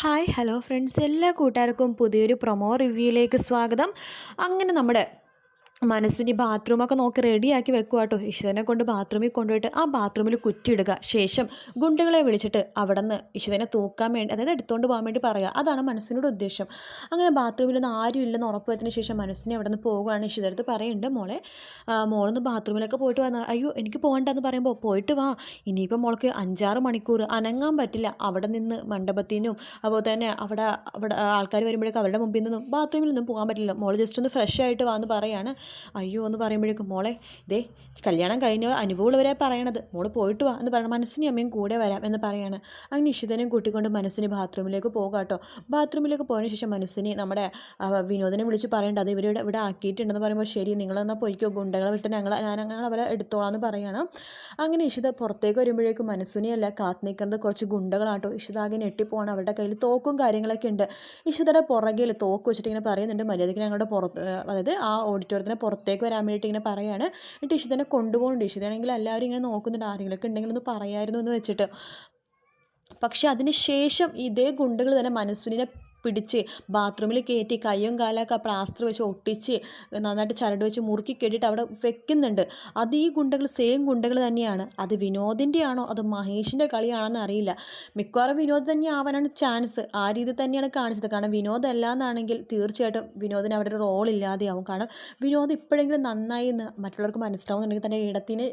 Hi hello friends. എല്ലാ കൂട്ടുകാർക്കും പുതിയൊരു പ്രൊമോ റിവ്യൂയിലേക്ക് സ്വാഗതം. അങ്ങനെ നമ്മുടെ മനസ്വിനി ബാത്റൂമൊക്കെ നോക്കി റെഡിയാക്കി വെക്കുക കേട്ടോ ഇഷിതനെ കൊണ്ട് ബാത്റൂമിൽ കൊണ്ടുപോയിട്ട് ആ ബാത്റൂമിൽ കുറ്റിയിടുക. ശേഷം ഗുണ്ടുകളെ വിളിച്ചിട്ട് അവിടെ നിന്ന് ഇഷിതനെ തൂക്കാൻ വേണ്ടി അതായത് എടുത്തുകൊണ്ട് പോകാൻ വേണ്ടി പറയുക. അതാണ് മനസ്സിനോട് ഉദ്ദേശം. അങ്ങനെ ബാത്റൂമിലൊന്നും ആരും ഇല്ലെന്ന് ഉറപ്പ് വരുന്നതിന് ശേഷം മനസ്സിനെ അവിടെ നിന്ന് പോകുകയാണ് ഇഷിതടുത്ത് പറയുന്നുണ്ട്. മോളെ മോളൊന്ന് ബാത്റൂമിലൊക്കെ പോയിട്ട് വന്നാൽ അയ്യോ എനിക്ക് പോകണ്ടെന്ന് പറയുമ്പോൾ പോയിട്ട് വാ. ഇനിയിപ്പോൾ മോൾക്ക് അഞ്ചാറ് മണിക്കൂർ അനങ്ങാൻ പറ്റില്ല. അവിടെ നിന്ന് മണ്ഡപത്തിനും അതുപോലെ തന്നെ അവിടെ അവിടെ ആൾക്കാർ വരുമ്പോഴേക്കും അവരുടെ മുമ്പിൽ നിന്നും ബാത്റൂമിൽ നിന്നും പോകാൻ പറ്റില്ല. മോൾ ജസ്റ്റ് ഒന്ന് ഫ്രഷ് ആയിട്ട് വാ എന്ന് പറയാണ്. അയ്യോ എന്ന് പറയുമ്പോഴേക്കും മോളെ ഇതേ കല്യാണം കഴിഞ്ഞ അനുഭവമുള്ളവരെ പറയണത്. മോൾ പോയിട്ട് വാ എന്ന് പറയണം മനസ്സിന് അമ്മയും കൂടെ വരാം എന്ന് പറയാണ്. അങ്ങനെ ഇഷിതനെയും കൂട്ടിക്കൊണ്ട് മനസ്സിന് ബാത്റൂമിലേക്ക് പോകാം കേട്ടോ. ബാത്റൂമിലേക്ക് പോയതിന് ശേഷം മനസ്സിനെ നമ്മുടെ വിനോദനെ വിളിച്ച് പറയേണ്ടത് അത് ഇവരുടെ ഇവിടെ ആക്കിയിട്ടുണ്ടെന്ന് പറയുമ്പോൾ ശരി നിങ്ങളെന്നാൽ പോയിക്കോ. ഗുണ്ടകളെ വിട്ട് ഞങ്ങൾ ഞാൻ അവരെ എടുത്തോളാം എന്ന് പറയണം. അങ്ങനെ ഇഷിത പുറത്തേക്ക് വരുമ്പോഴേക്കും മനസ്സിനെയല്ല കാത്തു നിൽക്കുന്നത് കുറച്ച് ഗുണ്ടകളാട്ടോ. ഇഷിതാകെ ഞെട്ടിപ്പോകണം അവരുടെ കയ്യിൽ തോക്കും കാര്യങ്ങളൊക്കെ ഉണ്ട്. ഇഷിതയുടെ പുറകിൽ തോക്ക് വെച്ചിട്ട് ഇങ്ങനെ പറയുന്നുണ്ട്. മര്യാദയ്ക്ക് ഞങ്ങളുടെ പുറത്ത് അതായത് ആ ഓഡിറ്റോറിയത്തിന് പുറത്തേക്ക് വരാൻ വേണ്ടിയിട്ട് ഇങ്ങനെ പറയാണ്. എന്നിട്ട് ഇഷിതനെ കൊണ്ടുപോകുന്നുണ്ട്. ഇഷിതയാണെങ്കിൽ എല്ലാവരും ഇങ്ങനെ നോക്കുന്നുണ്ട്. ആരെങ്കിലൊക്കെ ഉണ്ടെങ്കിൽ ഒന്ന് പറയായിരുന്നു എന്ന് വെച്ചിട്ട്. പക്ഷെ അതിന് ശേഷം ഇതേ ഗുണ്ടകൾ തന്നെ മനസ്സുവിനെ പിടിച്ച് ബാത്റൂമിൽ കയറ്റി കയ്യും കാലൊക്കെ പ്ലാസ്റ്റർ വെച്ച് ഒട്ടിച്ച് നന്നായിട്ട് ചരട് വെച്ച് മുറുക്കി കെട്ടിയിട്ട് അവിടെ വെക്കുന്നുണ്ട്. അത് ഈ ഗുണ്ടകൾ സെയിം ഗുണ്ടകൾ തന്നെയാണ്. അത് വിനോദിന്റെ ആണോ അത് മഹേഷിന്റെ കളിയാണെന്ന് അറിയില്ല. മിക്കവാറും വിനോദ് തന്നെ ആവാനാണ് ചാൻസ് ആ രീതി തന്നെയാണ് കാണിച്ചത്. കാരണം വിനോദ് എന്നാണെങ്കിൽ തീർച്ചയായിട്ടും വിനോദിന് അവിടെ ഒരു റോൾ ഇല്ലാതെയാവും. കാരണം വിനോദ് ഇപ്പോഴെങ്കിലും നന്നായി മറ്റുള്ളവർക്ക് മനസ്സിലാവുന്നുണ്ടെങ്കിൽ തന്റെ ഇടത്തിന്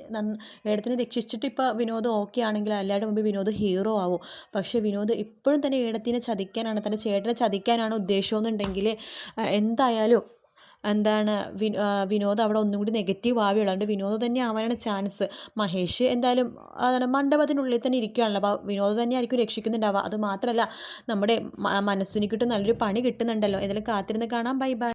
ഇടത്തിനെ രക്ഷിച്ചിട്ട് ഇപ്പോൾ വിനോദ് ഓക്കെ ആണെങ്കിൽ എല്ലാവരുടെ മുമ്പ് വിനോദ് ഹീറോ ആവും. പക്ഷേ വിനോദ് ഇപ്പോഴും തന്നെ ഇടത്തിനെ ചതിക്കാനാണ് തന്റെ ചേട്ടനെ ചതിക്കാനാണ് ഉദ്ദേശമെന്നുണ്ടെങ്കിൽ എന്തായാലും എന്താണ് വിനോദ് അവിടെ ഒന്നും കൂടി നെഗറ്റീവ് ആവുകയുള്ളൂ. അതുകൊണ്ട് വിനോദ് തന്നെ ആവാനാണ് ചാൻസ് മഹേഷ് എന്തായാലും അതാണ് മണ്ഡപത്തിനുള്ളിൽ തന്നെ ഇരിക്കുകയാണല്ലോ. അപ്പോൾ വിനോദ് തന്നെ ആയിരിക്കും രക്ഷിക്കുന്നുണ്ടാവുക. അത് മാത്രമല്ല നമ്മുടെ മനസ്സിന് കിട്ടും നല്ലൊരു പണി കിട്ടുന്നുണ്ടല്ലോ. ഏതായാലും കാത്തിരുന്ന് കാണാം. Bye bye